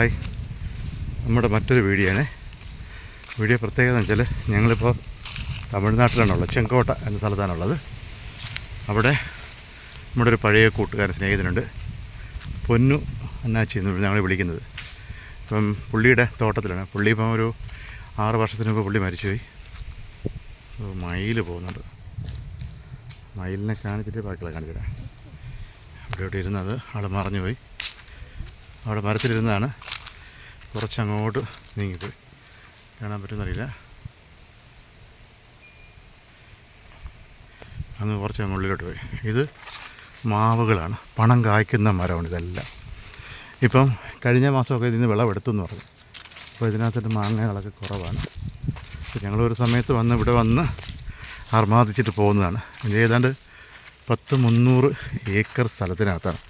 Hi. നമ്മുടെ മറ്റൊരു video ആണ് വീഡിയോ പ്രത്യേകത എന്ന് വെച്ചാൽ ഞങ്ങളിപ്പോൾ തമിഴ്നാട്ടിലാണുള്ളത് ചെങ്കോട്ട എന്ന സ്ഥലത്താണുള്ളത്. അവിടെ നമ്മുടെ ഒരു പഴയ കൂട്ടുകാരൻ സ്നേഹിതനുണ്ട് പൊന്നു അന്നാച്ചി എന്ന് ഞങ്ങൾ വിളിക്കുന്നത്. ഇപ്പം പുള്ളിയുടെ തോട്ടത്തിലാണ്. പുള്ളി ഇപ്പം ഒരു ആറ് വർഷത്തിന് മുമ്പ് പുള്ളി മരിച്ചുപോയി. മയിൽ പോകുന്നുണ്ട്. മയിലിനെ കാണിച്ചിട്ട് ബാക്കിയുള്ള കാണിച്ചില്ല അവിടെ ഇവിടെ ഇരുന്നത് ആൾ മറഞ്ഞുപോയി. അവിടെ മരത്തിലിരുന്നാണ് കുറച്ചങ്ങോട്ട് നീങ്ങിപ്പോയി. കാണാൻ പറ്റുന്നറിയില്ല. അങ്ങ് കുറച്ച് അങ്ങ് പോയി. ഇത് മാവുകളാണ്. പണം കായ്ക്കുന്ന മരമാണ് ഇതെല്ലാം. ഇപ്പം കഴിഞ്ഞ മാസമൊക്കെ ഇതിന് വിളവെടുത്തു എന്ന് പറഞ്ഞു. അപ്പോൾ ഇതിനകത്തിട്ട് മാങ്ങകളൊക്കെ കുറവാണ്. ഞങ്ങളൊരു സമയത്ത് വന്ന് ഇവിടെ വന്ന് അർമാദിച്ചിട്ട് പോകുന്നതാണ്. ഏതാണ്ട് പത്ത് മുന്നൂറ് ഏക്കർ സ്ഥലത്തിനകത്താണ്.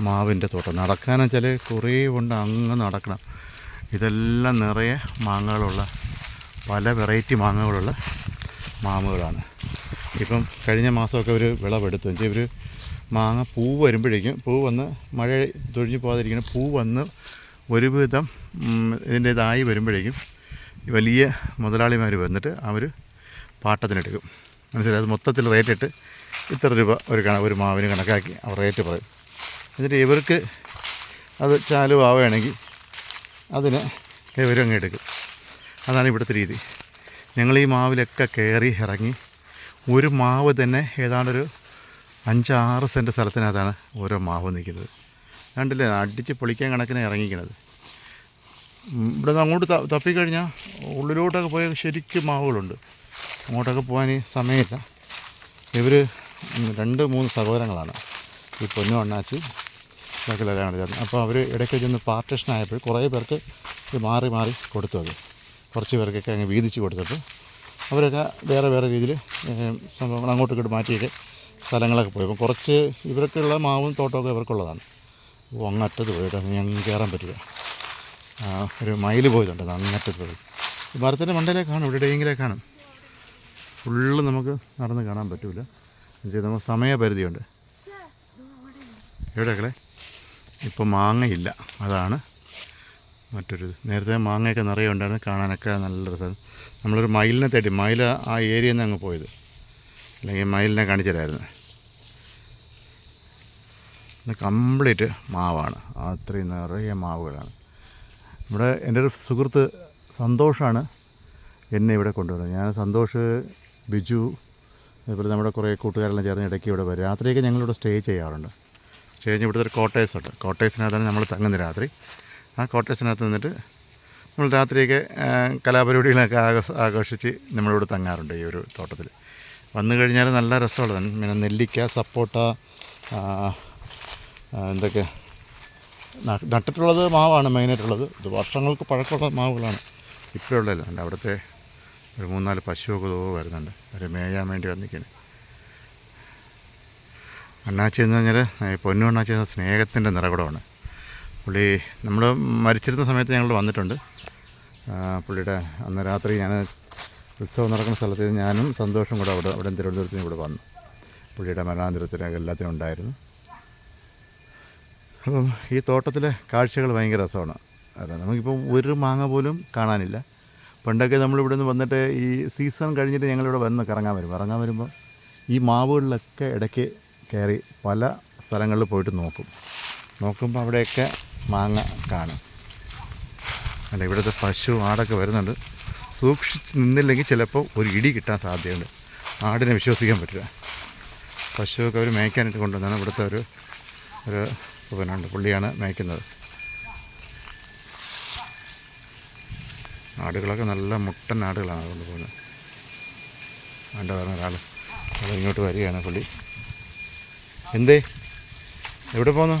മാവിന്റെ തോട്ടം. നടക്കാന്ന് വെച്ചാൽ കുറേ കൊണ്ട് അങ്ങ് നടക്കണം. ഇതെല്ലാം നിറയെ മാങ്ങകളുള്ള പല വെറൈറ്റി മാങ്ങകളുള്ള മാമുകളാണ് ഇപ്പം കഴിഞ്ഞ മാസമൊക്കെ ഒരു വിളവെടുത്തു. വെച്ചാൽ ഇവർ മാങ്ങ പൂ വരുമ്പോഴേക്കും പൂ വന്ന് മഴ തൊഴിഞ്ഞു പോകാതിരിക്കുന്ന പൂ വന്ന് ഒരുവിധം ഇതിന്റേതായി വരുമ്പോഴേക്കും വലിയ മുതലാളിമാർ വന്നിട്ട് അവർ പാട്ടത്തിനെടുക്കും. മനസ്സിലായി? അത് മൊത്തത്തിൽ റേറ്റിട്ട് ഇത്ര രൂപ ഒരു കണ ഒരു മാവിന് കണക്കാക്കി അവർ റേറ്റ് പറയും. എന്നിട്ട് ഇവർക്ക് അത് ചാലുവാവുകയാണെങ്കിൽ അതിന് ഇവരങ്ങ് എടുക്കും. അതാണ് ഇവിടുത്തെ രീതി. ഞങ്ങൾ ഈ മാവിലൊക്കെ കയറി ഇറങ്ങി ഒരു മാവ് തന്നെ ഏതാണ്ടൊരു അഞ്ചാറ് സെന്റ് സ്ഥലത്തിനകത്താണ് ഓരോ മാവ് നിൽക്കുന്നത്. കണ്ടില്ലേ? അടിച്ച് പൊളിക്കാൻ കണക്കിന് ഇറങ്ങിക്കണത് ഇവിടെ നിന്ന് അങ്ങോട്ട് തപ്പിക്കഴിഞ്ഞാൽ ഉള്ളിലോട്ടൊക്കെ പോയാൽ ശരിക്കും മാവുകളുണ്ട്. അങ്ങോട്ടൊക്കെ പോകാൻ സമയമില്ല. ഇവർ രണ്ട് മൂന്ന് സഹോദരങ്ങളാണ്. ഈ പൊന്നു അണ്ണാച്ചി ബാക്കിയുള്ളവരാണ് ചേർന്നത് അപ്പോൾ അവർ ഇടയ്ക്ക് ചെന്ന് പാർട്ടിഷൻ ആയപ്പോൾ കുറേ പേർക്ക് ഇത് മാറി മാറി കൊടുത്തു അത്. കുറച്ച് പേർക്കൊക്കെ അങ്ങ് വീതിച്ച് കൊടുത്തപ്പോൾ അവരൊക്കെ വേറെ വേറെ രീതിയിൽ സംഭവങ്ങൾ അങ്ങോട്ടും ഇങ്ങോട്ട് മാറ്റിയൊക്കെ സ്ഥലങ്ങളൊക്കെ പോയി. അപ്പം കുറച്ച് ഇവർക്കുള്ള മാവും തോട്ടമൊക്കെ ഇവർക്കുള്ളതാണ്. അപ്പോൾ അങ്ങറ്റത്ത് പോയിട്ട് ഞാൻ കയറാൻ പറ്റില്ല. ഒരു മയിൽ പോയതുണ്ട് അങ്ങറ്റത്ത് പോയി. മരത്തിന്റെ മണ്ടയിലേ കാണും എവിടെയെങ്കിലേ കാണും. ഫുള്ള് നമുക്ക് നടന്ന് കാണാൻ പറ്റില്ല എന്നുവെച്ചാൽ നമുക്ക് സമയപരിധിയുണ്ട്. എവിടെയൊക്കെ ഇപ്പോൾ മാങ്ങയില്ല. അതാണ് മറ്റൊരു നേരത്തെ മാങ്ങയൊക്കെ നിറയെ ഉണ്ടായിരുന്നു. കാണാനൊക്കെ നല്ല രസം. നമ്മളൊരു മയിലിനെ തേടി മയിൽ ആ ഏരിയയിൽ നിന്ന് അങ്ങ് പോയത്. അല്ലെങ്കിൽ മയിലിനെ കാണിച്ചിട്ടായിരുന്നു കംപ്ലീറ്റ് മാവാണ്. അത്രയും നിറയെ മാവുകളാണ്. ഇവിടെ എന്റെ ഒരു സുഹൃത്ത് സന്തോഷാണ് എന്നെ ഇവിടെ കൊണ്ടുവരുന്നത് ഞാൻ സന്തോഷ് ബിജു അതുപോലെ നമ്മുടെ കുറേ കൂട്ടുകാരെല്ലാം ചേർന്ന് ഇടയ്ക്ക് ഇവിടെ വരും. രാത്രിയൊക്കെ ഞങ്ങളിവിടെ സ്റ്റേ ചെയ്യാറുണ്ട്. സ്റ്റേ കഴിഞ്ഞ് ഇവിടുത്തെ ഒരു കോട്ടേഴ്സ് ഉണ്ട്. കോട്ടേഴ്സിനകത്താണ് നമ്മൾ തങ്ങുന്നത് രാത്രി. ആ കോട്ടേഴ്സിനകത്ത് നിന്നിട്ട് നമ്മൾ രാത്രിയൊക്കെ കലാപരിപാടികളൊക്കെ ആഘോഷ- ആഘോഷിച്ച് നമ്മളിവിടെ തങ്ങാറുണ്ട് ഈ ഒരു തോട്ടത്തിൽ വന്നു കഴിഞ്ഞാൽ നല്ല രസമുള്ളതാണ് പിന്നെ നെല്ലിക്ക സപ്പോട്ട എന്തൊക്കെ നട്ടിട്ടുള്ളത് മാവാണ് മെയിനായിട്ടുള്ളത്. ഇത് വർഷങ്ങൾക്ക് പഴക്കമുള്ള മാവുകളാണ്. ഇപ്പോഴുള്ളതല്ല. അവിടുത്തെ ഒരു മൂന്നാൽ പശുവൊക്കെ തോ വരുന്നുണ്ട്. അവർ മേയാൻ വേണ്ടി വന്നിരിക്കുന്നു അണ്ണാച്ചി എന്ന് പറഞ്ഞാൽ പൊന്നു അണ്ണാച്ചി എന്ന സ്നേഹത്തിന്റെ നിറകുടമാണ്. പുള്ളി നമ്മൾ മരിച്ചിരുന്ന സമയത്ത് ഞങ്ങൾ വന്നിട്ടുണ്ട്. പുള്ളിയുടെ അന്ന് രാത്രി ഞാൻ ഉത്സവം നടക്കുന്ന സ്ഥലത്ത് ഞാനും സന്തോഷം കൂടെ അവിടെ അവിടെ തിരുവനന്തപുരത്തിന് ഇവിടെ വന്നു. പുള്ളിയുടെ മരണാന്തരത്തിനൊക്കെ എല്ലാത്തിനും ഉണ്ടായിരുന്നു. അപ്പം ഈ തോട്ടത്തിലെ കാഴ്ചകൾ ഭയങ്കര രസമാണ്. അതെ നമുക്കിപ്പോൾ ഒരു മാങ്ങ പോലും കാണാനില്ല. പണ്ടൊക്കെ നമ്മളിവിടെ നിന്ന് വന്നിട്ട് ഈ സീസൺ കഴിഞ്ഞിട്ട് ഞങ്ങളിവിടെ വന്ന് കറങ്ങാൻ വരും. കറങ്ങാൻ വരുമ്പോൾ ഈ മാവുകളിലൊക്കെ ഇടയ്ക്ക് കയറി പല സ്ഥലങ്ങളിൽ പോയിട്ട് നോക്കും. നോക്കുമ്പോൾ അവിടെയൊക്കെ മാങ്ങ കാണും. അല്ല ഇവിടുത്തെ പശു ആടൊക്കെ വരുന്നുണ്ട്. സൂക്ഷിച്ച് നിന്നില്ലെങ്കിൽ ചിലപ്പോൾ ഒരു ഇടി കിട്ടാൻ സാധ്യതയുണ്ട്. ആടിനെ വിശ്വസിക്കാൻ പറ്റില്ല. പശുവൊക്കെ അവർ മേയ്ക്കാനായിട്ട് കൊണ്ടുവന്നാണ്. ഇവിടുത്തെ ഒരു ഒരു ഉപനുണ്ട് പുള്ളിയാണ് മേയ്ക്കുന്നത്. ആടുകളൊക്കെ നല്ല മുട്ടൻ ആടുകളാണ് കൊണ്ടുപോകുന്നത് വേണ്ട പറഞ്ഞ ഒരാൾ ഇങ്ങോട്ട് വരികയാണ് പുള്ളി. എന്തേ? എവിടെ പോന്നു?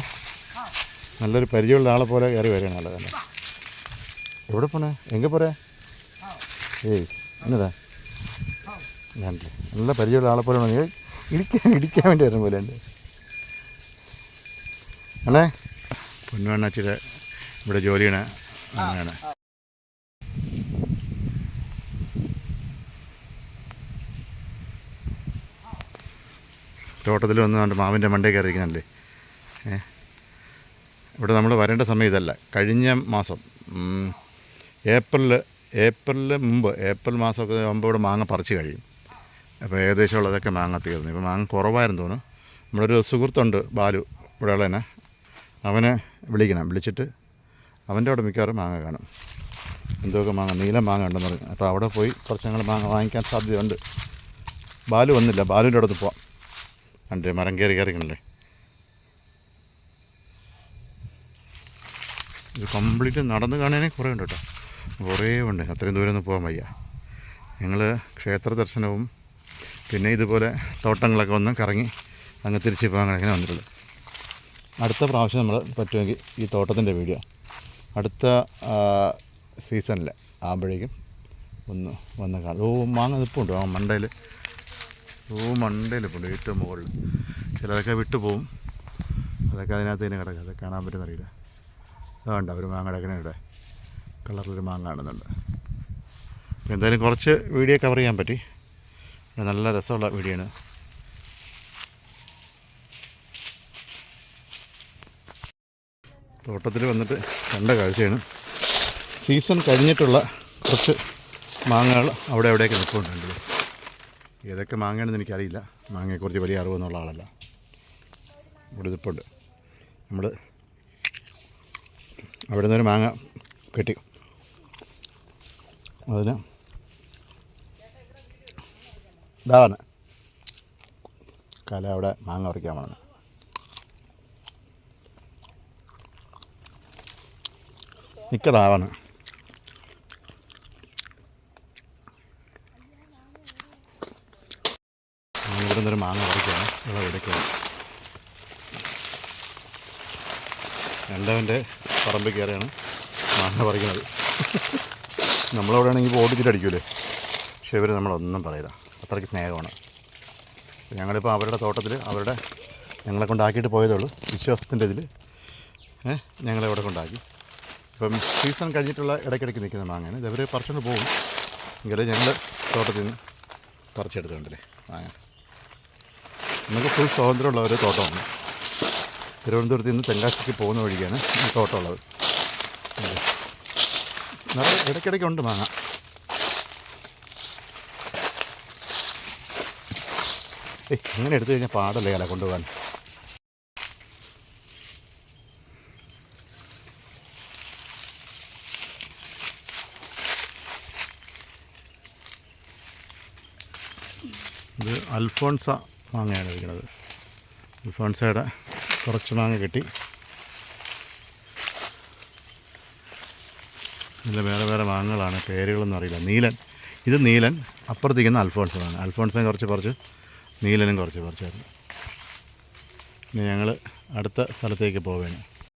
നല്ലൊരു പരിചയമുള്ള ആളെ പോലെ കയറി വരികയാണ് ആളെ തന്നെ എവിടെ പോണേ എങ്കിൽ പോരേ? ഏയ് എന്നതാ ഞാൻ നല്ല പരിചയമുള്ള ആളെ പോലെ. ഏയ്, ഇടിക്കാൻ ഇടിക്കാൻ വേണ്ടി വരുന്ന പോലെ ഉണ്ട്. അല്ലേ പൊന്നുവണ്ണാച്ചിയുടെ ഇവിടെ ജോലിയാണ്. അങ്ങനെയാണ്. തോട്ടത്തിൽ വന്ന് കണ്ട് മാവിന്റെ മണ്ടേ കയറിയിരിക്കുന്നല്ലേ ഇവിടെ നമ്മൾ വരേണ്ട സമയം ഇതല്ല. കഴിഞ്ഞ മാസം ഏപ്രിൽ ഏപ്രിലിന് മുമ്പ് ഏപ്രിൽ മാസമൊക്കെ ആകുമ്പോൾ ഇവിടെ മാങ്ങ പറിച്ച് കഴിയും. അപ്പോൾ ഏകദേശം ഉള്ളതൊക്കെ മാങ്ങ തീർന്നു. ഇപ്പോൾ മാങ്ങ കുറവായിരുന്നു തോന്നുന്നു. നമ്മളൊരു സുഹൃത്തുണ്ട് ബാലു ഇവിടെ ഉള്ളതിനെ. അവനെ വിളിക്കണം. വിളിച്ചിട്ട് അവന്റെ അവിടെ മിക്കവാറും മാങ്ങ കാണും. എന്തൊക്കെ മാങ്ങ? നീല മാങ്ങ ഉണ്ടെന്ന് പറഞ്ഞു. അപ്പോൾ അവിടെ പോയി കുറച്ച് ഞങ്ങൾ മാങ്ങ വാങ്ങിക്കാൻ സാധ്യതയുണ്ട്. ബാലു വന്നില്ല. ബാലുവിന്റെ അടുത്ത് പോവാം. കണ്ടേ മരം കയറി കയറിക്കണല്ലേ ഇത് കംപ്ലീറ്റ് നടന്ന് കാണാനേ കുറേ ഉണ്ട് കേട്ടോ. കുറേ ഉണ്ട്. അത്രയും ദൂരം ഒന്നും പോകാൻ വയ്യ. ഞങ്ങൾ ക്ഷേത്ര ദർശനവും പിന്നെ ഇതുപോലെ തോട്ടങ്ങളൊക്കെ ഒന്ന് കറങ്ങി അങ്ങ് തിരിച്ച് പോകാൻ അങ്ങനെ വന്നിട്ടുള്ളത്. അടുത്ത പ്രാവശ്യം നമ്മൾ പറ്റുമെങ്കിൽ ഈ തോട്ടത്തിന്റെ വീഡിയോ അടുത്ത സീസണിൽ ആകുമ്പോഴേക്കും ഒന്ന് വന്ന് കാണും. ഓ മാങ്ങ നിൽപ്പുണ്ട് ആ മണ്ടയിൽ ഓ മണ്ടയിൽ ഇപ്പോൾ ഏറ്റവും മുകളിൽ. ചിലതൊക്കെ വിട്ടു പോവും. അതൊക്കെ അതിനകത്ത് തന്നെ കിടക്കുക അതൊക്കെ കാണാൻ പറ്റുന്നറിയില്ല അതുകൊണ്ട് ഒരു മാങ്ങ കിടക്കണ ഇവിടെ. കളറിലൊരു മാങ്ങ കാണുന്നുണ്ട്. അപ്പോൾ എന്തായാലും കുറച്ച് വീഡിയോ കവർ ചെയ്യാൻ പറ്റി. നല്ല രസമുള്ള വീഡിയോ ആണ്. തോട്ടത്തിൽ വന്നിട്ട് കണ്ട കാഴ്ചയാണ്. സീസൺ കഴിഞ്ഞിട്ടുള്ള കുറച്ച് മാങ്ങകൾ അവിടെ എവിടെയൊക്കെ നിൽക്കുന്നുണ്ട് ഏതൊക്കെ മാങ്ങയാണെന്ന് എനിക്കറിയില്ല. മാങ്ങയെക്കുറിച്ച് വലിയ അറിവെന്നുള്ള ആളല്ല. ഇവിടെ ഇതിപ്പുണ്ട്. നമ്മൾ അവിടെ നിന്നൊരു മാങ്ങ കിട്ടി. അതിന് ഇതാണ് കല അവിടെ മാങ്ങ പറിക്കാൻ വന്നത് നിൽക്കതാവാണ് നിന്നൊരു മാങ്ങ ഇടയ്ക്കാണ് ഇടയ്ക്കാണ് രണ്ടവന്റെ പറമ്പിൽ കയറിയാണ് മാങ്ങ പറിക്കുന്നത്. നമ്മളവിടെ ആണെങ്കിൽ ഓടിച്ചിട്ട് അടിക്കൂലേ? പക്ഷേ ഇവർ നമ്മളൊന്നും പറയില്ല. അത്രയ്ക്ക് സ്നേഹമാണ്. ഞങ്ങളിപ്പോൾ അവരുടെ തോട്ടത്തിൽ അവരുടെ ഞങ്ങളെ കൊണ്ടാക്കിയിട്ട് പോയതേ ഉള്ളൂ വിശ്വാസത്തിന്റെ ഇതിൽ ഞങ്ങളെ ഇവിടെ കൊണ്ടാക്കി. ഇപ്പം സീസൺ കഴിഞ്ഞിട്ടുള്ള ഇടയ്ക്കിടയ്ക്ക് നിൽക്കുന്ന മാങ്ങയാണ്. ഇത് അവർ പറിച്ചുകൊണ്ട് പോകും. എങ്കിലും ഞങ്ങൾ തോട്ടത്തിൽ നിന്ന് പറിച്ചെടുത്തുകൊണ്ടല്ലേ മാങ്ങ. നമുക്ക് ഫുൾ സ്വാതന്ത്ര്യമുള്ള ഒരു തോട്ടമാണ്. തിരുവനന്തപുരത്ത് നിന്ന് തെങ്കാശിക്ക് പോകുന്ന വഴിക്കാണ് ഈ തോട്ടമുള്ളത്. നിറയെ ഇടയ്ക്കിടയ്ക്ക് ഉണ്ട് മാങ്ങ. ഏയ് അങ്ങനെ എടുത്തു കഴിഞ്ഞാൽ പാടല്ലേ അല്ല കൊണ്ടുപോകാൻ? ഇത് അൽഫോൺസ മാങ്ങയാണ് ഇരിക്കുന്നത് അൽഫോൺസയുടെ കുറച്ച് മാങ്ങ കിട്ടി. ഇതിൽ വേറെ വേറെ മാങ്ങകളാണ്. പേരുകളൊന്നും അറിയില്ല. നീലൻ. ഇത് നീലൻ. അപ്പുറത്തേക്കുന്ന അൽഫോൺസ് അൽഫോൺസും കുറച്ച് കുറച്ച് നീലനും കുറച്ച് കുറച്ചായിരുന്നു ഇനി ഞങ്ങൾ അടുത്ത സ്ഥലത്തേക്ക് പോവുകയാണ്